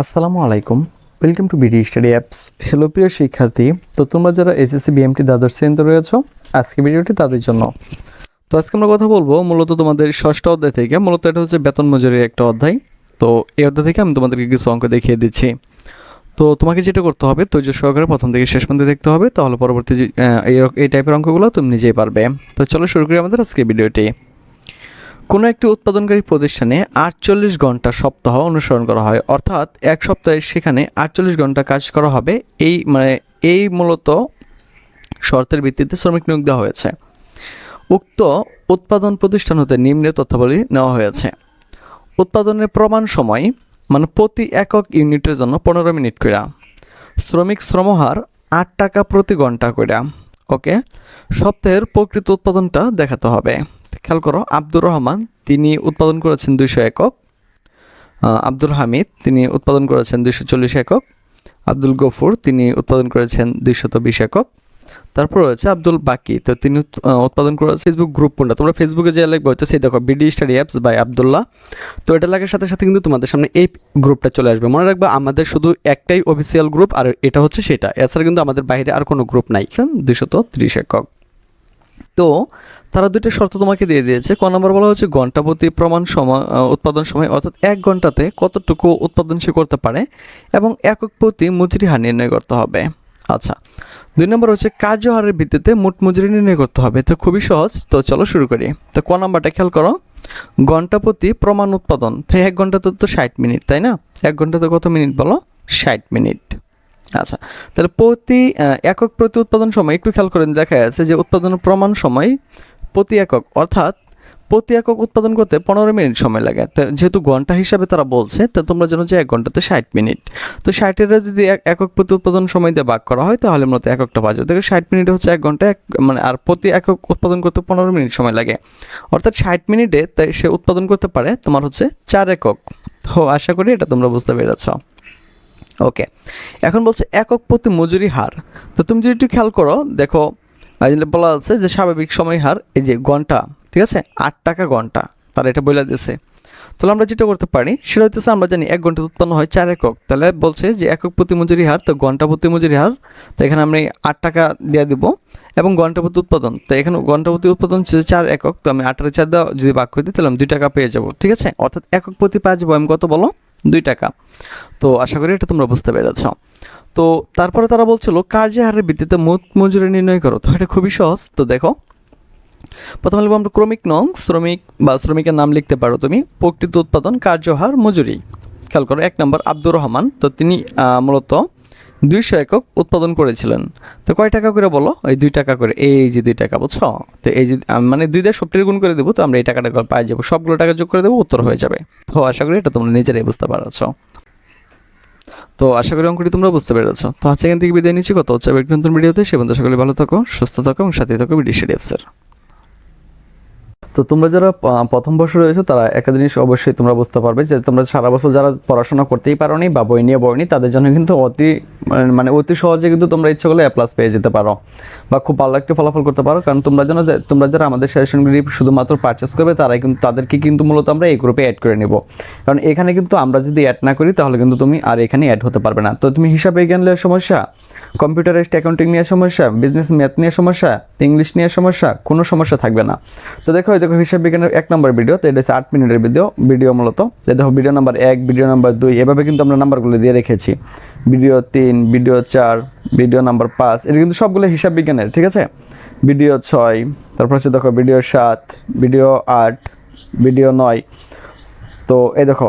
আসসালামু আলাইকুম। Welcome to BD study apps hello প্রিয় শিক্ষার্থী। তো তোমরা যারা এসএসসি বিএমটি দ্বাদশ শ্রেণীতে রয়েছো আজকে ভিডিওটি তাদের জন্য। তো আজকে আমরা কথা বলব মূলত তোমাদের ষষ্ঠ অধ্যায় থেকে। মূলত এটা হচ্ছে বেতন মজুরির একটা অধ্যায়। তো এই অধ্যায় থেকে আমি তোমাদেরকে কিছু অঙ্ক দেখিয়ে দিচ্ছি। তো তোমাকে যেটা করতে হবে, ধৈর্য সহকারে প্রথম থেকে শেষ পর্যন্ত দেখতে হবে। তাহলে পরবর্তী এই এই টাইপের অঙ্কগুলো তুমি নিজেই পারবে। তো চলো শুরু করি আমাদের আজকে ভিডিওটি। কোনো একটি উৎপাদনকারী প্রতিষ্ঠানে আটচল্লিশ ঘণ্টা সপ্তাহ অনুসরণ করা হয়, অর্থাৎ এক সপ্তাহে সেখানে আটচল্লিশ ঘণ্টা কাজ করা হবে। এই মানে এই মূলত শর্তের ভিত্তিতে শ্রমিক নিয়োগ দেওয়া হয়েছে। উক্ত উৎপাদন প্রতিষ্ঠান হতে নিম্নের তথ্যাবলী নেওয়া হয়েছে। উৎপাদনের প্রমাণ সময় মানে প্রতি একক ইউনিটের জন্য পনেরো মিনিট করে শ্রমিক শ্রমহার আট টাকা প্রতি ঘণ্টা করে ওকে? সপ্তাহের প্রকৃত উৎপাদনটা দেখাতে হবে। খেয়াল করো, আব্দুর রহমান, তিনি উৎপাদন করেছেন দুইশো একক। আব্দুল হামিদ, তিনি উৎপাদন করেছেন দুইশো চল্লিশ একক। আব্দুল গফুর, তিনি উৎপাদন করেছেন দুইশত বিশ একক। তারপর রয়েছে আব্দুল বাকি, তো তিনি উৎপাদন করেছে ফেসবুক গ্রুপ কোনটা? তোমরা ফেসবুকে যে লিখবে হচ্ছে সেই দেখো BD study apps by Abdullah. তো এটা লাগার সাথে সাথে কিন্তু তোমাদের সামনে এই গ্রুপটা চলে আসবে। মনে রাখবে, আমাদের শুধু একটাই অফিসিয়াল গ্রুপ আর এটা হচ্ছে সেটা। এছাড়া কিন্তু আমাদের বাইরে আর কোনো গ্রুপ নাই। দুইশত ত্রিশ একক। তো তারা দুইটা শর্ত তোমাকে দিয়ে দিয়েছে। ক নম্বর বলা হচ্ছে ঘণ্টা প্রতি প্রমাণ সময় উৎপাদন সময়, অর্থাৎ এক ঘন্টাতে কতটুকু উৎপাদন সে করতে পারে এবং একক প্রতি মজুরি হার নির্ণয় করতে হবে। আচ্ছা দুই নম্বর হচ্ছে কার্যহারের ভিত্তিতে মোট মজুরি নির্ণয় করতে হবে। তো খুবই সহজ, তো চলো শুরু করি। তো ক নাম্বারটা খেয়াল করো। ঘণ্টা প্রতি প্রমাণ উৎপাদন, তো এক ঘন্টাতে তো ষাট মিনিট, তাই না? এক ঘন্টাতে কত মিনিট বলো? ষাট মিনিট। আচ্ছা তাহলে প্রতি একক প্রতি উৎপাদন সময় একটু খেয়াল করেন দেখা যাচ্ছে যে উৎপাদনের প্রমাণ সময় প্রতি একক, অর্থাৎ প্রতি একক উৎপাদন করতে পনেরো মিনিট সময় লাগে। যেহেতু ঘণ্টা হিসাবে তারা বলছে, তো তোমরা জানো যে এক ঘন্টাতে ষাট মিনিট। তো ষাটের যদি এক একক প্রতি উৎপাদন সময় দিয়ে ভাগ করা হয়, তাহলে মূলত এককটা বাজবে দেখো, ষাট মিনিট হচ্ছে এক ঘণ্টা, এক মানে আর প্রতি একক উৎপাদন করতে পনেরো মিনিট সময় লাগে। অর্থাৎ ষাট মিনিটে তাই সে উৎপাদন করতে পারে তোমার হচ্ছে চার একক। তো আশা করি এটা তোমরা বুঝতে পেরেছ। ওকে এখন বলছে একক প্রতি মজুরি হার। তো তুমি যদি একটু খেয়াল করো, দেখো বলা আছে যে স্বাভাবিক সময় হার, এই যে ঘণ্টা, ঠিক আছে? আট টাকা ঘণ্টা, তারা এটা বলে দিয়েছে। তাহলে আমরা যেটা করতে পারি, সেটা হচ্ছে আমরা জানি এক ঘণ্টা উৎপন্ন হয় চার একক। তাহলে বলছে যে একক প্রতি মজুরি হার, তো ঘণ্টা প্রতি মজুরি হার, তো এখানে আমি আট টাকা দিয়ে দিব, এবং ঘণ্টা প্রতি উৎপাদন, তো এখানে ঘণ্টা প্রতি উৎপাদন হচ্ছে চার একক, তো আমি আটের চার দেওয়া যদি ভাগ করে দিই, তাহলে আমি দুই টাকা পেয়ে যাব, ঠিক আছে? অর্থাৎ একক প্রতি পাওয়া যাব, আমি কত বলো? দুই টাকা। তো আশা করি এটা তোমরা বুঝতে পেরেছ। তো তারপরে তারা বলছিল কার্যহারের ভিত্তিতে মোট মজুরি নির্ণয় করো? তো এটা খুবই সহজ। তো দেখো, প্রথমে লিখব আমরা ক্রমিক নং, শ্রমিক বা শ্রমিকের নাম লিখতে পারো তুমি। প্রকৃত উৎপাদন কার্যহার মজুরি। খেয়াল করো, এক নম্বর আব্দুর রহমান। তো তিনি মূলত দুইশো একক উৎপাদন করেছিলেন। তো কয় টাকা করে বলো? এই দুই টাকা করে। এই যে দুই টাকা, বুঝছ? তো এই যে মানে দুই দিয়ে সবটির গুণ করে দেবো, তো আমরা এই টাকাটা পাই যাব। সবগুলো টাকা যোগ করে দেবো, উত্তর হয়ে যাবে। তো আশা করি এটা তোমরা নিজেরাই বুঝতে পারছ। তো আশা করি অঙ্কটি তোমরা বুঝতে পেরেছ। তো আজকে এখান থেকে বিদায় নিচ্ছি। কত হচ্ছে নতুন ভিডিওতে সে বন্ধু সকলে ভালো থাকো, সুস্থ থাকো এবং সাথে থাকো বিডি স্টেডিয়াপসের তো তোমরা যারা প্রথম বর্ষ রয়েছে, তারা একটা জিনিস অবশ্যই তোমরা বুঝতে পারবে যে তোমরা সারা বছর যারা পড়াশোনা করতেই পারোনি বা বই নিয়ে বইনি, তাদের জন্য কিন্তু অতি, মানে- মানে অতি সহজে কিন্তু তোমরা ইচ্ছে করলে প্লাস পেয়ে যেতে পারো বা খুব ভালো একটা ফলাফল করতে পারো। কারণ তোমরা যেন তোমরা যারা আমাদের সাজেশনগুলি শুধুমাত্র পারচেস করবে, তারাই কিন্তু, তাদেরকে কিন্তু মূলত আমরা এই গ্রুপে অ্যাড করে নেব। কারণ এখানে কিন্তু আমরা যদি অ্যাড না করি, তাহলে কিন্তু তুমি আর এখানে অ্যাড হতে পারবে না। তো তুমি হিসাবে বিজ্ঞান নিয়ে সমস্যা? কম্পিউটারাইজড অ্যাকাউন্টিং নিয়ে সমস্যা, বিজনেস ম্যাথ নিয়ে সমস্যা, ইংলিশ নিয়ে সমস্যা, কোনো সমস্যা থাকবে না। তো দেখো দেখো, হিসাব বিজ্ঞানের এক নম্বর ভিডিও তো এটা হচ্ছে আট মিনিটের ভিডিও ভিডিও মূলত। দেখো ভিডিও নাম্বার এক ভিডিও নাম্বার দুই, এভাবে কিন্তু আমরা নাম্বারগুলো দিয়ে রেখেছি। ভিডিও তিন ভিডিও চার ভিডিও নাম্বার পাঁচ, এটা কিন্তু সবগুলো হিসাব বিজ্ঞানের, ঠিক আছে? ভিডিও ছয়, তারপর হচ্ছে দেখো ভিডিও সাত ভিডিও আট ভিডিও নয়। তো এই দেখো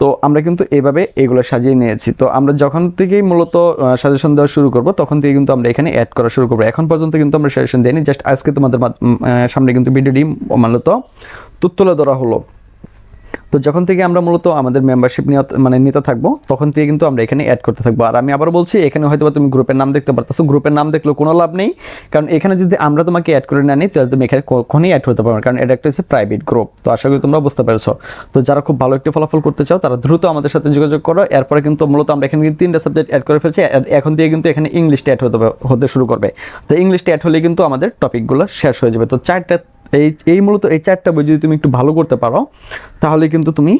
তো আমরা কিন্তু এভাবে এগুলো সাজিয়ে নিয়েছি। তো আমরা যখন থেকেই মূলত সাজেশন দেওয়া শুরু করব, তখন থেকে কিন্তু আমরা এখানে অ্যাড করা শুরু করব। এখন পর্যন্ত কিন্তু আমরা সাজেশন দিইনি জাস্ট আজকে তোমাদের সামনে কিন্তু ভিডিওটি মূলত তুলে ধরা হলো। তো যখন থেকে আমরা মূলত আমাদের মেম্বারশিপ নিয়ে মানে নিতে থাকব, তখন থেকে কিন্তু আমরা এখানে অ্যাড করতে থাকব। আর আমি আবার বলছি, এখানে হয়তো তুমি গ্রুপের নাম দেখতে পারতেছো। গ্রুপের নাম দেখলেও কোনো লাভ নেই। কারণ এখানে যদি আমরা তোমাকে অ্যাড করে না নিই, তাহলে তুমি এখানে কখনই অ্যাড হতে পারবে কারণ এটা একটা হচ্ছে প্রাইভেট গ্রুপ তো আশা করি তোমরা বুঝতে পেরেছ। তো যারা খুব ভালো একটি ফলাফল করতে চাও, তারা দ্রুত আমাদের সাথে যোগাযোগ করো। এরপরে কিন্তু মূলত আমরা এখানে কিন্তু তিনটা সাবজেক্ট অ্যাড করে ফেলছি। এখন দিয়ে কিন্তু এখানে ইংলিশটা অ্যাড হতে হতে শুরু করবে। তো ইংলিশটা অ্যাড হলে কিন্তু আমাদের টপিকগুলো শেষ হয়ে যাবে। তো চারটা এই এই মূলত এই চারটা বই যদি তুমি একটু ভালো করতে পারো, তাহলে কিন্তু তুমি,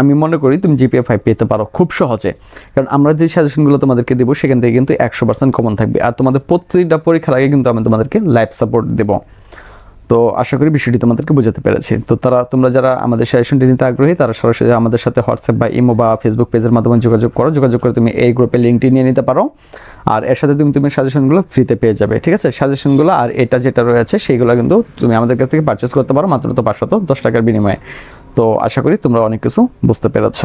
আমি মনে করি তুমি জিপিএ ফাইভ পেতে পারো খুব সহজে। কারণ আমরা যে সাজেশনগুলো তোমাদেরকে দেবো, সেখান থেকে কিন্তু একশো পার্সেন্ট কমন থাকবে। আর তোমাদের প্রতিটা পরীক্ষার আগে কিন্তু আমি তোমাদেরকে লাইফ সাপোর্ট দেবো। তো আশা করি বিষয়টি তোমাদেরকে বোঝাতে পেরেছি। তো তারা, তোমরা যারা আমাদের সাজেশনটি নিতে আগ্রহী, তারা সরাসরি আমাদের সাথে হোয়াটসঅ্যাপ বা ইমো বা ফেসবুক পেজের মাধ্যমে যোগাযোগ করো। যোগাযোগ করে তুমি এই গ্রুপে লিঙ্কটি নিয়ে নিতে পারো। আর এর সাথে তুমি তুমি সাজেশনগুলো ফ্রিতে পেয়ে যাবে, ঠিক আছে? সাজেশনগুলো আর এটা যেটা রয়েছে, সেইগুলো কিন্তু তুমি আমাদের কাছ থেকে পারচেস করতে পারো, মাত্র তো পাঁচশত দশ টাকার বিনিময়ে। তো আশা করি তোমরা অনেক কিছু বুঝতে পেরেছ।